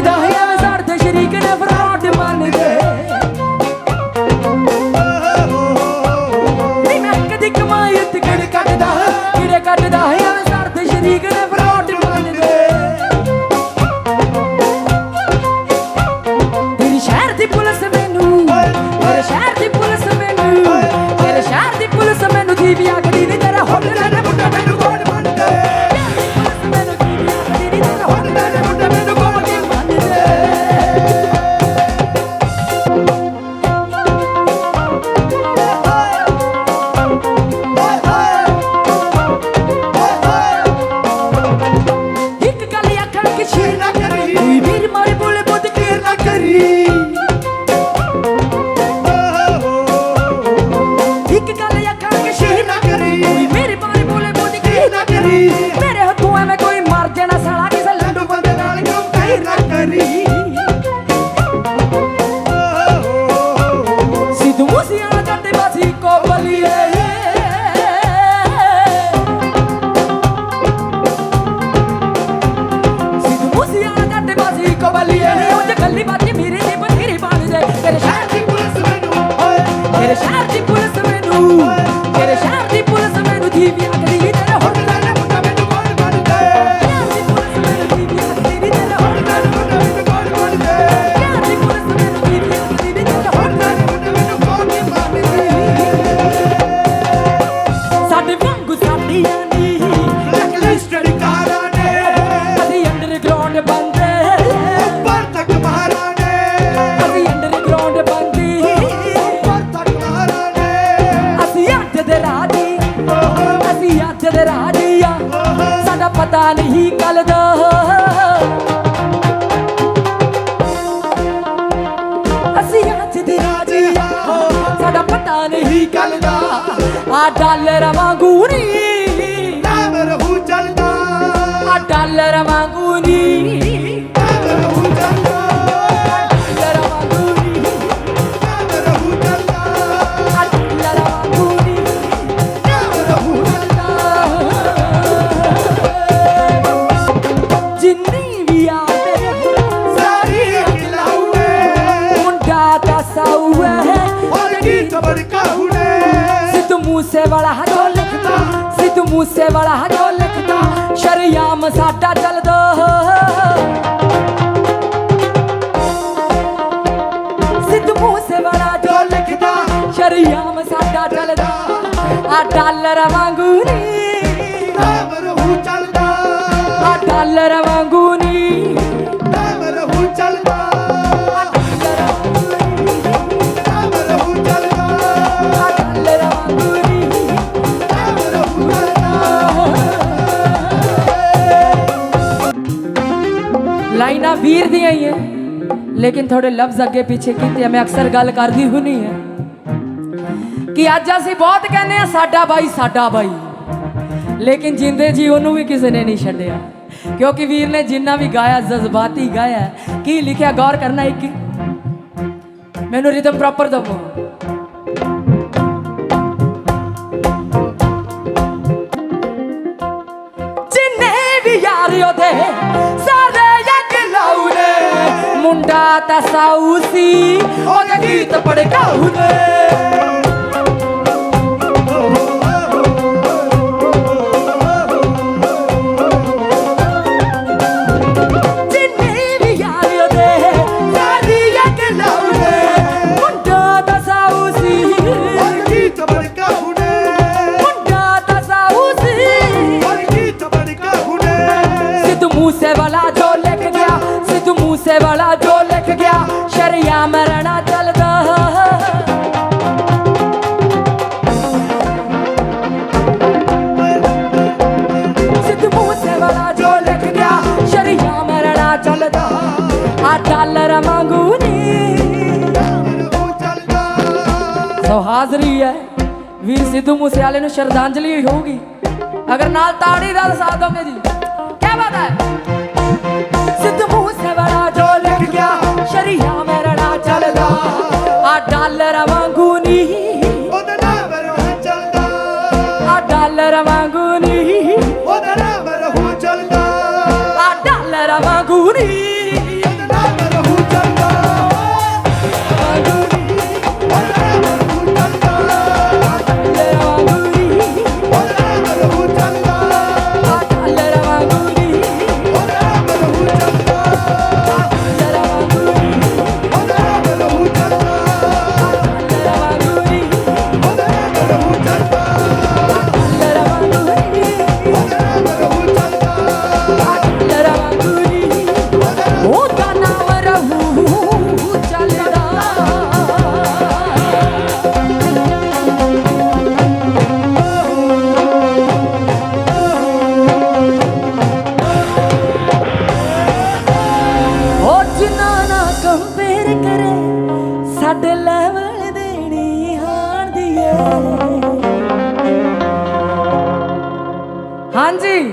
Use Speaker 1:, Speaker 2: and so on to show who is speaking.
Speaker 1: the Ooh, get a shot, people, some man who keep you. ਪਤਾ ਨਹੀਂ ਕੱਲ ਦਾ। ਅਸੀਂ
Speaker 2: ਅੱਜ ਦੇ ਰਾਜੀ
Speaker 1: ਆ ਸਾਡਾ ਪਤਾ
Speaker 2: ਨਹੀਂ ਕੱਲ ਦਾ।
Speaker 1: ਆ ਡਾਲਰ ਵਾਂਗੂ ਨੀ ਮੂਸੇ ਵਾਲਾ ਜੋ ਲਿਖਦਾ ਸ਼ਰਿਆਮ ਸਾਡਾ ਚੱਲਦਾ। ਸਿੱਧੂ ਮੂਸੇ ਵਾਲਾ ਜੋ ਲਿਖਦਾ ਸ਼ਰਿਆਮ ਸਾਡਾ ਚੱਲਦਾ। ਆ ਡਾਲਰ ਵਾਂਗੂ ਨੀ।
Speaker 2: ਨਾਮ ਰਹੂ ਚੱਲਦਾ।
Speaker 1: ਆ ਡਾਲਰ ਵਾਂਗੂ ਨੀ। ਲਾਈਨਾਂ ਵੀਰ ਦੀਆਂ ਹੀ ਹੈ ਲੇਕਿਨ ਥੋੜੇ ਲਫ਼ਜ਼ ਅੱਗੇ ਪਿੱਛੇ ਕੀਤੇ ਮੈਂ ਅਕਸਰ ਗੱਲ ਕਰਦੀ ਹੁੰਨੀ ਹੈ ਕਿ ਅੱਜ ਅਸੀਂ ਬਹੁਤ ਕਹਿੰਦੇ ਆ, ਸਾਡਾ ਬਾਈ ਸਾਡਾ ਬਾਈ। ਲੇਕਿਨ ਜਿੰਦੇ ਜੀ ਉਹਨੂੰ ਵੀ ਕਿਸੇ ਨੇ ਨਹੀਂ ਛੱਡਿਆ। ਕਿਉਂਕਿ ਵੀਰ ਨੇ ਜਿੰਨਾ ਵੀ ਗਾਇਆ, ਜਜ਼ਬਾਤੀ ਗਾਇਆ, ਕੀ ਲਿਖਿਆ, ਗੌਰ ਕਰਨਾ ਇੱਕ ਮੈਨੂੰ ਰਿਦਮ ਪ੍ਰੋਪਰ ਦਵੋ। ਤਾਂ ਸਾਊ ਸੀ ਉਹਦੇ ਗੀਤ ਪੜਕਾਉ ਨੇ ਹਾਜ਼ਰੀ ਹੈ। ਵੀਰ ਸਿੱਧੂ ਮੂਸੇਵਾਲੇ ਨੂੰ ਸ਼ਰਧਾਂਜਲੀ ਹੋਊਗੀ। ਅਗਰ ਨਾਲ ਤਾੜੀ ਦਾ ਸਾਥ ਦੋਗੇ ਜੀ। ਕੀ ਬਾਤ ਹੈ। ਸਿੱਧੂ ਮੂਸੇਵਾਲਾ ਜੋ ਲਿਖ ਗਿਆ, ਸ਼ਰੀਆ ਮੇਰਾ ਚੱਲਦਾ। ਆ ਡਾਲਰ ਵਾਂਗੂ 반지.